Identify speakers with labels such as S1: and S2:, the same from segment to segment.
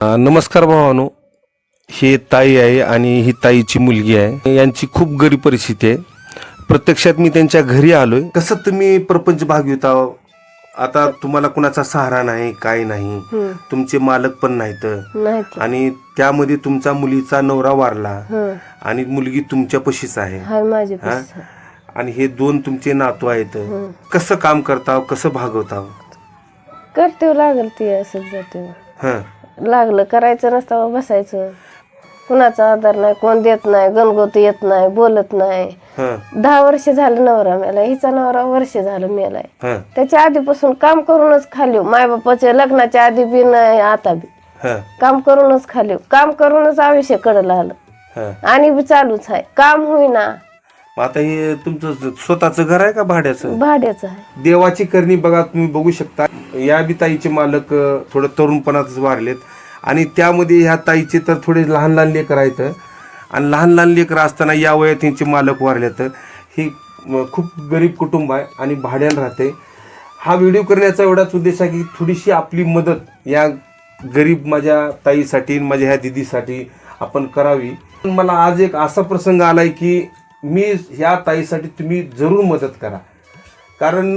S1: नमस्कार भावानो. ही ताई आहे आणि ही ताईची मुलगी आहे. यांची खूप गरीब परिस्थिती आहे. प्रत्यक्षात मी त्यांच्या घरी आलोय. कसं तुम्ही प्रपंच भागविता आता तुम्हाला कुणाचा सहारा नाही काय नाही. तुमचे मालक पण नाहीत. आणि त्यामध्ये तुमचा मुलीचा नवरा वारला. आणि मुलगी तुमच्या पशीच आहे. आणि हे दोन तुमचे नातू आहेत. कसं काम करताव कसं भागवताव
S2: करते लागल ते असंच जाते
S1: हा.
S2: लागलं करायचं नसतं बसायचं. कुणाचा आधार नाही कोण देत नाही गणगोत येत नाही बोलत नाही.
S1: हा.
S2: दहा वर्ष झालं नवरा मेला हिचा नवरा वर्ष झालं मेलाय.
S1: हा.
S2: त्याच्या आधीपासून काम करूनच खाली मायबापाच्या लग्नाच्या आधी बी नाही आता बी.
S1: हा.
S2: काम करूनच खाली काम करूनच आयुष्य कडलं आलं
S1: हा.
S2: आणि बी चालूच आहे. काम होईना.
S1: मग आता हे तुमचं स्वतःचं घर आहे का भाड्याचं?
S2: भाड्याचं आहे.
S1: देवाची करणी बघा तुम्ही बघू शकता. या बी ताईचे मालक थोडं तरुणपणातच वारलेत. आणि त्यामध्ये ह्या ताईचे तर थोडे लहान लहान लेकर आहेत. आणि लहान लहान लेकर असताना या वयात त्यांचे मालक वारलेत. ही खूप गरीब कुटुंब आहे आणि भाड्यानं राहते. हा व्हिडिओ करण्याचा एवढाच उद्देश आहे की थोडीशी आपली मदत या गरीब माझ्या ताईसाठी आणि माझ्या ह्या दिदीसाठी आपण करावी. पण मला आज एक असा प्रसंग आला आहे की मी ह्या ताईसाठी तुम्ही जरूर मदत करा. कारण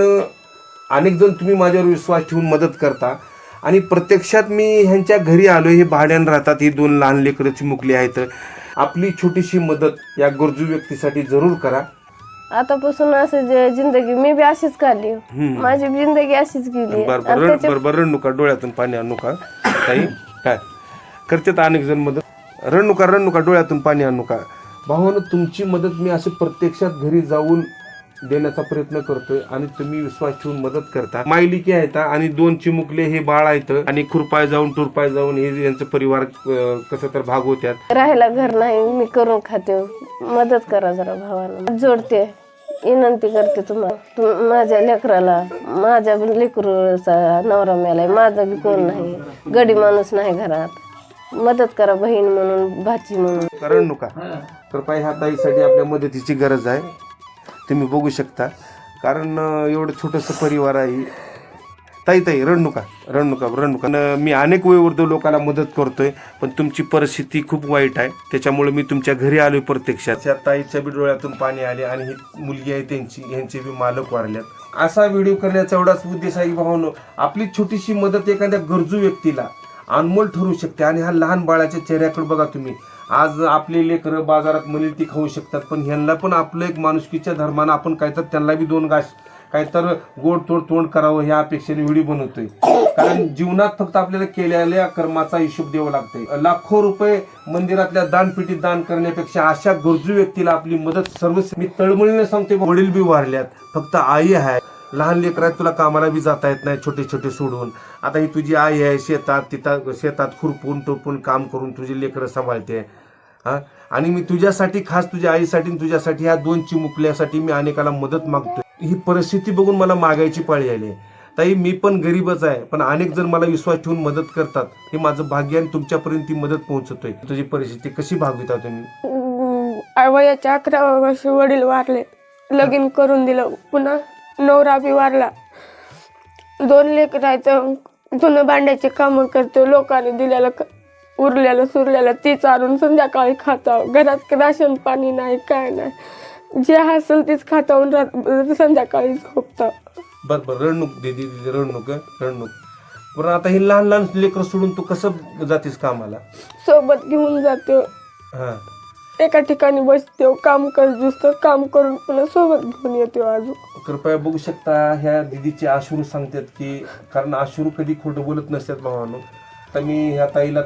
S1: अनेक जण तुम्ही माझ्यावर विश्वास ठेवून मदत करता. आणि प्रत्यक्षात मी ह्यांच्या घरी आलो हे भाड्यानं राहतात ही दोन लहान लेकरं चिमुकली आहेत. आपली छोटीशी मदत या गरजू व्यक्तीसाठी जरूर करा.
S2: आतापासून असं जे जिंदगी मी बी अशीच काढली माझी जिंदगी अशीच गेली.
S1: बर बर रण बर बर रणनुका डोळ्यातून पाणी आणू का? ताई काय? करतात अनेक जण मदत. रणनुका रणनुका डोळ्यातून पाणी आणू का? भावानं तुमची मदत मी असे प्रत्यक्षात घरी जाऊन देण्याचा प्रयत्न करतोय आणि तुम्ही विश्वास ठेवून मदत करता. मायलिकी आहेत आणि दोन चिमुकले हे बाळ आहेत आणि खुरपाय जाऊन टुरपाय जाऊन हे यांचं परिवार कसं तर भागवत्यात
S2: राहायला घर नाही मी करून खाते. मदत करा जरा भावाला. जोडते विनंती करते तुम्हाला. तुम माझ्या लेकराला माझ्या लेकरूचा नवरा मेलाय माझा बी कोण नाही. गडी माणूस नाही घरात. मदत करा बहीण म्हणून भाची म्हणून.
S1: कारण नुका. कृपया ह्या ताईसाठी आपल्या मदतीची गरज आहे. तुम्ही बघू शकता. कारण एवढं छोटंसं परिवार आहे. ताई ताई रणनुका रणनुका रणनुका मी अनेक वयोवृद्ध लोकांना मदत करतोय पण तुमची परिस्थिती खूप वाईट आहे. त्याच्यामुळे मी तुमच्या घरी आलो प्रत्यक्षात. त्या ताईच्या बी डोळ्यातून पाणी आले आणि ही मुलगी आहे त्यांची यांचे बी मालक वाढल्यात असा व्हिडिओ करण्याचा एवढाच उद्देश आहे की भावानो आपली छोटीशी मदत एखाद्या गरजू व्यक्तीला अनमोल ठरू शकते. आणि हा लहान बाळाच्या चेहऱ्याकडे बघा तुम्ही. आज आपले लेकरं बाजारात मिळेल ती खाऊ शकतात पण ह्यांना पण आपलं एक माणुसकीच्या धर्मानं आपण काय तर त्यांना बी दोन घास काय तर गोड तोड तोंड करावं ह्या अपेक्षेने व्हिडिओ बनवतोय. कारण जीवनात फक्त आपल्याला केलेल्या कर्माचा हिशोब द्यावा लागतोय. लाखो रुपये मंदिरातल्या दानपेटीत दान करण्यापेक्षा अशा गरजू व्यक्तीला आपली मदत सर्व मी तळमळीने सांगते वडील बी वारल्यात. फक्त आई आहे. लहान लेकरात तुला कामाला बी जाता येत नाही छोटे छोटे सोडून. आता ही तुझी आई आहे शेतात तिथं शेतात खुरपून टोपून काम करून तुझी लेकरं सांभाळते. हा? आणि मी तुझ्यासाठी खास तुझ्या आईसाठी तुझ्यासाठी ह्या दोन चिमुकल्यासाठी मी अनेकाला मदत मागतोय. ही परिस्थिती बघून मला मागायची पाळी आली. आहे. ताई मी पण गरीबच आहे पण अनेक जण मला विश्वास ठेवून मदत करतात. हे माझं भाग्य आणि तुमच्यापर्यंत ती मदत पोहोचतोय. तुझी परिस्थिती कशी भागविता तुम्ही?
S3: वयाच्या अकरा वर्ष वडील वारले. लगीन करून दिलं. पुन्हा नवरा बी वारला दोन लेकर आहेत धुणं भांड्याचे कामं करतो लोकांनी दिलेलं क- उरलेलं सुरलेलं ती चालून संध्याकाळी खाताव घरात राशन पाणी नाही काय नाही. जे असेल तीच खातावून रात संध्याकाळी झोपतं.
S1: बर बर रणनुक दीदी दीदी रणनुक? रणनुक बरं आता ही लहान लहान लेकरं सोडून तू कसं जातीस कामाला?
S3: सोबत घेऊन जातो.
S1: हा.
S3: एका ठिकाणी बसते काम कर तर काम करून पुन्हा सोबत घेऊन येते हो अजून
S1: कृपया बघू शकता ह्या दिदीचे आशुरू सांगतात की कारण आशुरू कधी खोटं बोलत नसतात भावानो. तर मी ह्या ताईला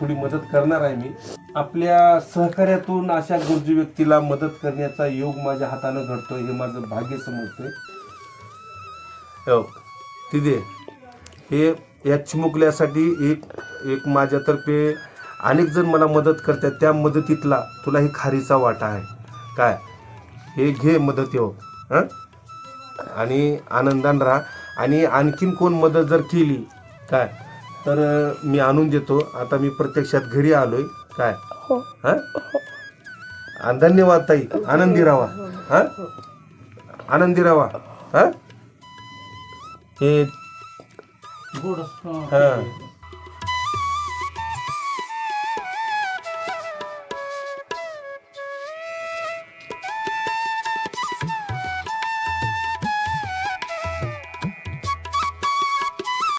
S1: थोडी मदत करणार आहे मी. आपल्या सहकार्यातून अशा गरजू व्यक्तीला मदत करण्याचा योग माझ्या हातानं घडतो हे माझं भाग्य समजते हो तिथे हे या चिमुकल्यासाठी एक एक माझ्यातर्फे अनेक जण मला मदत करतात. त्या मदतीतला तुला ही खारीचा वाटा आहे. काय? हे घे मदत येऊ हां? आणि आनंदान राहा. आणि आणखीन कोण मदत जर केली काय? तर मी आणून देतो. आता मी प्रत्यक्षात घरी आलोय. काय?
S3: हो?
S1: हां. आणि धन्यवाद ताई. आनंदी राहा. हां? आनंदी राहा. हां? हे हां.